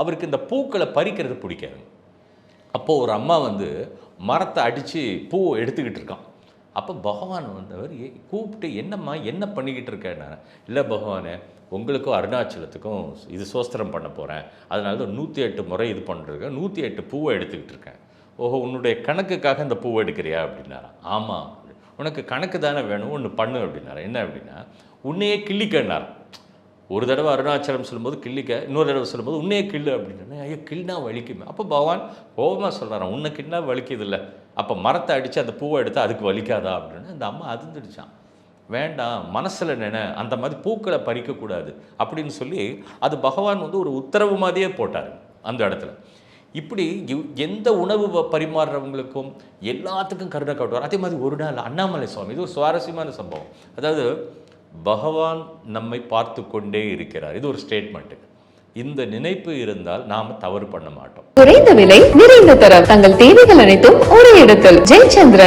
அவருக்கு இந்த பூக்களை பறிக்கிறது பிடிக்காது. அப்போது ஒரு அம்மா வந்து மரத்தை அடித்து பூ எடுத்துக்கிட்டு இருக்கான். அப்போ பகவான் வந்தவர் கூப்பிட்டு என்னம்மா என்ன பண்ணிக்கிட்டு இருக்கேன் இல்லை பகவானே உங்களுக்கும் அருணாச்சலத்துக்கும் இது சோஸ்திரம் பண்ண போகிறேன் அதனால தான் நூற்றி எட்டு முறை இது பண்ணிருக்கேன். நூற்றி எட்டு பூவை எடுத்துக்கிட்டு இருக்கேன். ஓஹோ உன்னுடைய கணக்குக்காக இந்த பூவை எடுக்கிறியா? அப்படின்னாரா ஆமாம் உனக்கு கணக்கு தானே வேணும் ஒன்று பண்ணு அப்படின்னாரா என்ன அப்படின்னா உன்னையே கிள்ளிக்கன்னார் ஒரு தடவை அருணாச்சலம் சொல்லும்போது கிள்ளிக்க இன்னொரு தடவை சொல்லும்போது உன்னையே கிள்ளு அப்படின்னு ஐயோ கிள்னா வலிக்குமே. அப்போ பகவான் கோபமாக சொல்கிறான் உன்னை கிள்னா வலிக்குது இல்லை அப்போ மரத்தை அடித்து அந்த பூவை எடுத்து அதுக்கு வலிக்காதா? அப்படின்னு அந்த அம்மா அதிர்ந்துடுச்சான் வேண்டாம் மனசில் நினை அந்த மாதிரி பூக்களை பறிக்கக்கூடாது. அப்படின்னு சொல்லி அது பகவான் வந்து ஒரு உத்தரவு மாதிரியே போட்டார் அந்த இடத்துல. இப்படி எந்த உணவு பரிமாறுறவங்களுக்கும் எல்லாத்துக்கும் கருணை காட்டுவார். அதே மாதிரி ஒரு நாள் அண்ணாமலை சுவாமி இது ஒரு சுவாரஸ்யமான சம்பவம். அதாவது பகவான் நம்மை பார்த்து கொண்டே இருக்கிறார். இது ஒரு ஸ்டேட்மெண்ட்டு இந்த நினைப்பு இருந்தால் நாம தவறு பண்ண மாட்டோம். குறைந்த விலை நிறைந்த தரம். தங்கள் தேவைகள் அனைத்தும் ஒரே இடத்தில். ஜெயச்சந்திரன்.